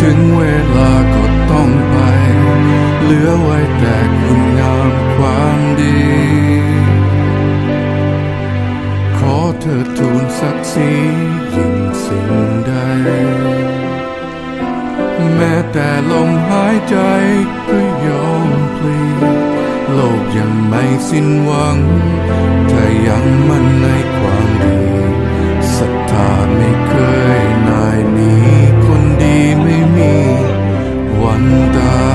ถึงเวลาก็ต้องไป เหลือไว้แต่คุณงามความดี ขอเธอทูลศักดิ์ศรียิ่งสิ่งใด แม้แต่ลมหายใจก็ยอมพลีโลกยังไม่สิ้นหวัง ถ้ายังมั่นในความดี 온다.